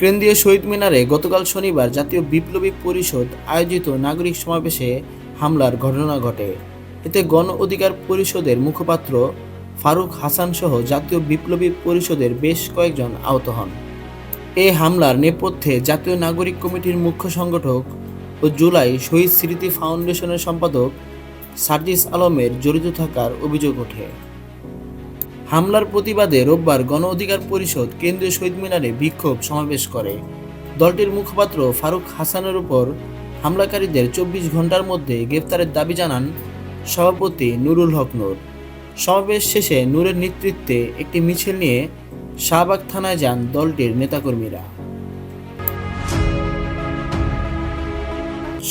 কেন্দ্রীয় শহীদ মিনারে গতকাল শনিবার জাতীয় বিপ্লবী পরিষদ আয়োজিত নাগরিক সমাবেশে হামলার ঘটনা ঘটে। এতে গণ অধিকার পরিষদের মুখপাত্র ফারুক হাসান সহ জাতীয় বিপ্লবী পরিষদের বেশ কয়েকজন আহত হন। এ হামলার নেপথ্যে জাতীয় নাগরিক কমিটির মুখ্য সংগঠক ও জুলাই শহীদ স্মৃতি ফাউন্ডেশনের সম্পাদক সার্জিস আলমের জড়িত থাকার অভিযোগ ওঠে। হামলার প্রতিবাদে রোববার গণ অধিকার পরিষদ কেন্দ্রীয় শহীদ মিনারে বিক্ষোভ সমাবেশ করে। দলটির মুখপাত্র ফারুক হাসানের উপর হামলাকারীদের চব্বিশ ঘণ্টার মধ্যে গ্রেফতারের দাবি জানান সভাপতি নুরুল হক নূর। সমাবেশ শেষে নূরের নেতৃত্বে একটি মিছিল নিয়ে শাহবাগ থানায় যান দলটির নেতাকর্মীরা।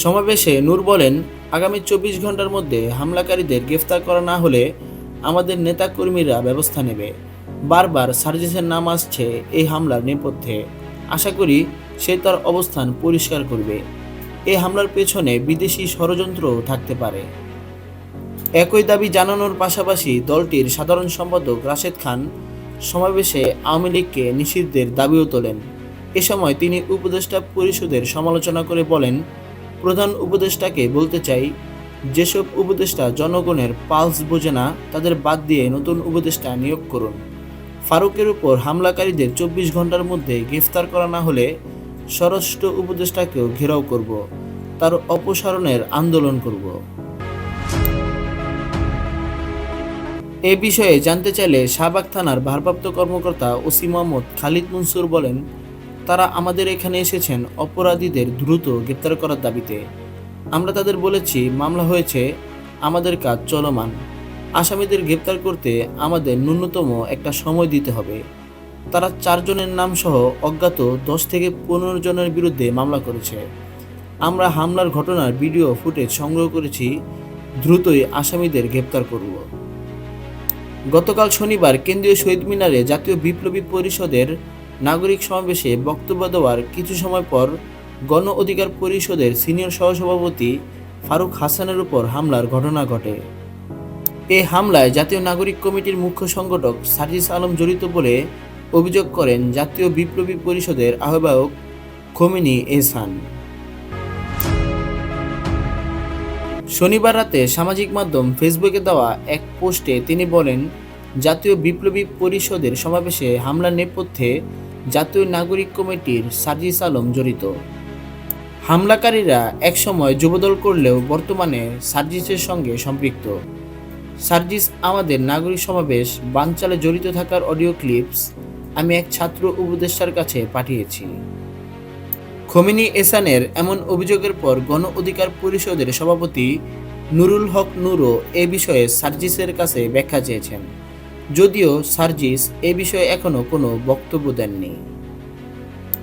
সমাবেশে নূর বলেন, আগামী চব্বিশ ঘণ্টার মধ্যে হামলাকারীদের গ্রেফতার করা না হলে আমাদের নেতাকর্মীরা ব্যবস্থা নেবে। বারবার সার্জিসের নাম আসছে এই হামলার নেপথ্যে। আশা করি সে তার অবস্থান পরিষ্কার করবে। এই হামলার পেছনে বিদেশি ষড়যন্ত্রও থাকতে পারে। একই দাবি জানানোর পাশাপাশি দলটির সাধারণ সম্পাদক রাশেদ খান সমাবেশে আওয়ামী লীগকে নিষিদ্ধের দাবিও তোলেন। এ সময় তিনি উপদেষ্টা পরিষদের সমালোচনা করে বলেন, প্রধান উপদেষ্টাকে বলতে চাই যেসব উপদেষ্টা জনগণের পালস বোঝে না, তাদের বাদ দিয়ে নতুন উপদেষ্টা নিয়োগ করুন। ফারুকের উপর হামলাকারীদের চব্বিশ ঘণ্টার মধ্যে গ্রেফতার করা না হলে স্বরাষ্ট্র উপদেষ্টাকেও ঘেরাও করব, তার অপসারণের আন্দোলন করব। এ বিষয়ে জানতে চাইলে শাহবাগ থানার ভারপ্রাপ্ত কর্মকর্তা ওসি মোহাম্মদ খালিদ মনসুর বলেন, তারা আমাদের এখানে এসেছেন অপরাধীদের দ্রুত গ্রেপ্তার করার দাবিতে। আমরা তাদের বলেছি, মামলা হয়েছে, আমাদের কাজ চলমান। আসামিদের গ্রেপ্তার করতে আমাদের ন্যূনতম একটা সময় দিতে হবে। তারা চারজনের নাম সহ অজ্ঞাত দশ থেকে পনেরো জনের বিরুদ্ধে মামলা করেছে। আমরা হামলার ঘটনার ভিডিও, ফুটেজ সংগ্রহ করেছি। দ্রুতই আসামিদের গ্রেপ্তার করব। গতকাল শনিবার কেন্দ্রীয় শহীদ মিনারে জাতীয় বিপ্লবী পরিষদের নাগরিক সমাবেশে বক্তব্য দেওয়ার কিছু সময় পর গণ অধিকার পরিষদের সিনিয়র সহসভাপতি ফারুক হাসানের উপর হামলার ঘটনা ঘটে। এ হামলায় জাতীয় নাগরিক কমিটির মুখ্য সংগঠক সার্জিস আলম জড়িত বলে অভিযোগ করেন জাতীয় বিপ্লবী পরিষদের আহ্বায়ক খমিনি এহসান। শনিবার রাতে সামাজিক মাধ্যম ফেসবুকে দেওয়া এক পোস্টে তিনি বলেন, জাতীয় বিপ্লবী পরিষদের সমাবেশে হামলার নেপথ্যে জাতীয় নাগরিক কমিটির সার্জিস আলম জড়িত। হামলাকারীরা একসময় যুবদল করলেও বর্তমানে সার্জিসের সঙ্গে সম্পৃক্ত। সার্জিস আমাদের নাগরিক সমাবেশ বানচালে জড়িত থাকার অডিও ক্লিপস আমি এক ছাত্র উপদেষ্টার কাছে পাঠিয়েছি। খমিনি এসানের এমন অভিযোগের পর গণ অধিকার পরিষদের সভাপতি নুরুল হক নুরও এ বিষয়ে সার্জিসের কাছে ব্যাখ্যা চেয়েছেন। যদিও সার্জিস এ বিষয়ে এখনও কোনো বক্তব্য দেননি।